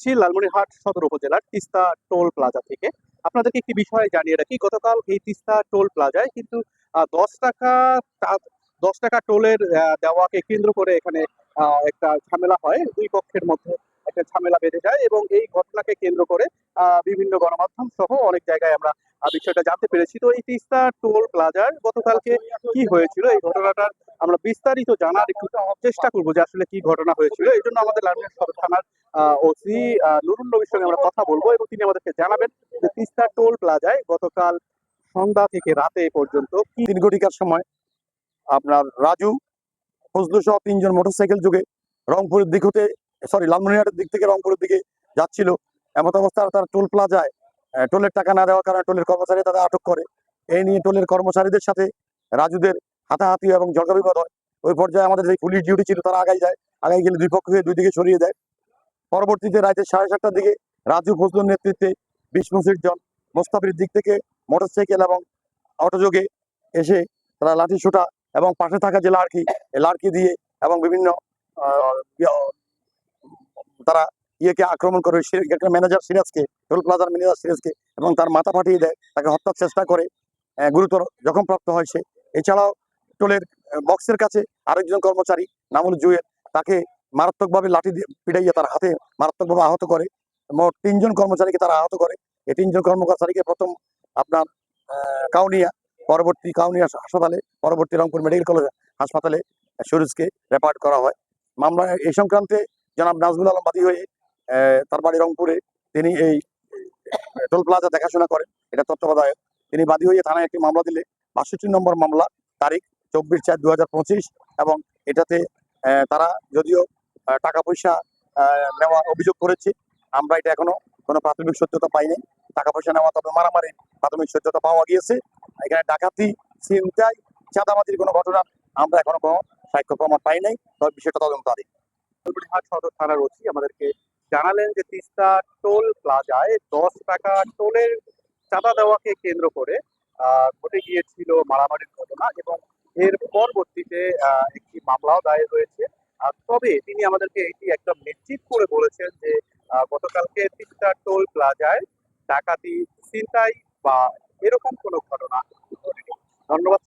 রয়েছি লালমনিরহাট সদর উপজেলার তিস্তা টোল প্লাজা থেকে। আপনাদেরকে একটি বিষয় জানিয়ে রাখি, গতকাল এই তিস্তা টোল প্লাজায় কিন্তু দশ টাকা দশ টাকা টোলের দেওয়াকে কেন্দ্র করে এখানে একটা ঝামেলা হয় দুই পক্ষের মধ্যে। একটা ঝামেলা বেঁধে যায় এবং এই ঘটনাকে কেন্দ্র করে বিভিন্ন গণমাধ্যম সহ অনেক জায়গায় আমরা বিষয়টা জানতে পেরেছি। তো এই তিস্তা টোল প্লাজার গতকালকে কি হয়েছিল? এই ঘটনাটার আমরা বিস্তারিত জানার একটু চেষ্টা করব যে আসলে কি ঘটনা হয়েছিল। এই জন্য আমাদের লালমিয়া সদর থানার ওসি নুরুল নবীর সঙ্গে আমরা কথা বলব এবং তিনি আমাদেরকে জানাবেন যে তিস্তা টোল প্লাজায় গতকাল সন্ধ্যা থেকে রাতে পর্যন্ত তিন ঘটিকার সময় আপনার রাজু, ফজলু সহ তিনজন মোটরসাইকেল যোগে রংপুরের দিক হতে সরি লালমনিরহাটের দিক থেকে রংপুরের দিকে যাচ্ছিল। এমত অবস্থায় তারা টোল প্লাজায় টোলের টাকা না দেওয়ার কারণে টোলের কর্মচারী তাদের আটক করে। এই নিয়ে টোলের কর্মচারীদের সাথে রাজুদের হাতাহাতি এবং ঝগড়া বিবাদ হয়। ওই পর্যায়ে আমাদের যে পুলিশ ডিউটি ছিল তারা আগাই যায় আগাই গেলে দুই পক্ষকে দুই দিকে সরিয়ে দেয়। পরবর্তীতে রাতে সাড়ে সাতটার দিকে রাজু ফজলুর নেতৃত্বে বিশ পঁচিশ জন মোস্তাফির দিক থেকে মোটরসাইকেল এবং অটোযোগে এসে তারা লাঠি ছোটা এবং পাশে থাকা যে লাড়কি লাড়কি দিয়ে এবং বিভিন্ন তারা ইয়েকে আক্রমণ করে ম্যানেজার সিরাজকে টোল প্লাজার ম্যানেজার সিরাজকে এবং তার মাথা ফাটিয়ে দেয়, তাকে হত্যার চেষ্টা করে গুরুতর জখমপ্রাপ্ত হয় সে। এছাড়াও টোলের বক্সের কাছে আরেকজন কর্মচারী, নামুল জুয়েল, তাকে মারাত্মকভাবে লাঠি দিয়ে পিটাইয়ে তার হাতে মারাত্মকভাবে আহত করে। মোট তিনজন কর্মচারীকে তারা আহত করে। এই তিনজন কর্মচারীকে প্রথম আপনার কাউনিয়া, পরবর্তী কাউনিয়া হাসপাতালে, পরবর্তী রংপুর মেডিকেল কলেজ হাসপাতালে সুরজকে রেফার করা হয়। মামলা এই সংক্রান্তে জনাব নাজমুল আলম বাদী হয়ে তার বাড়ি রংপুরে তিনি এই টোল প্লাজা দেখাশোনা করেন, এটা তত্ত্বাবধায়ক। তিনি বাদী হয়ে থানায় একটি মামলা দিলে, বাষট্টি নম্বর মামলা, তারিখ চব্বিশ চার দু এবং এটাতে তারা যদিও টাকা পয়সা নেওয়ার অভিযোগ করেছে, আমরা এটা এখনও কোনো প্রাথমিক সত্যতা পাইনি। টাকা পয়সা নেওয়া তবে মারামারি প্রাথমিক সত্যতা পাওয়া গিয়েছে। এখানে ডাকাতি চিন্তায় চাঁদাবাজির কোনো ঘটনা আমরা এখনও কোনো সাক্ষ্য প্রমাণ পাই নাই তবে বিষয়টা তদন্তাধীন লালমনিরহাট সদর থানার ওসি আমাদেরকে জানালেন যে তিস্তা টোল প্লাজায় দশ টাকা টোলের চাঁদা দেওয়াকে কেন্দ্র করে ঘটে গিয়েছিল মারামারির ঘটনা এবং এর পরবর্তীতে একটি মামলাও দায়ের হয়েছে। আর তবে তিনি আমাদেরকে এটি একদম নিশ্চিত করে বলেছেন যে গতকালকে তিস্তা টোল প্লাজায় ডাকাতি চিন্তাই বা এরকম কোনো ঘটেনি। ধন্যবাদ।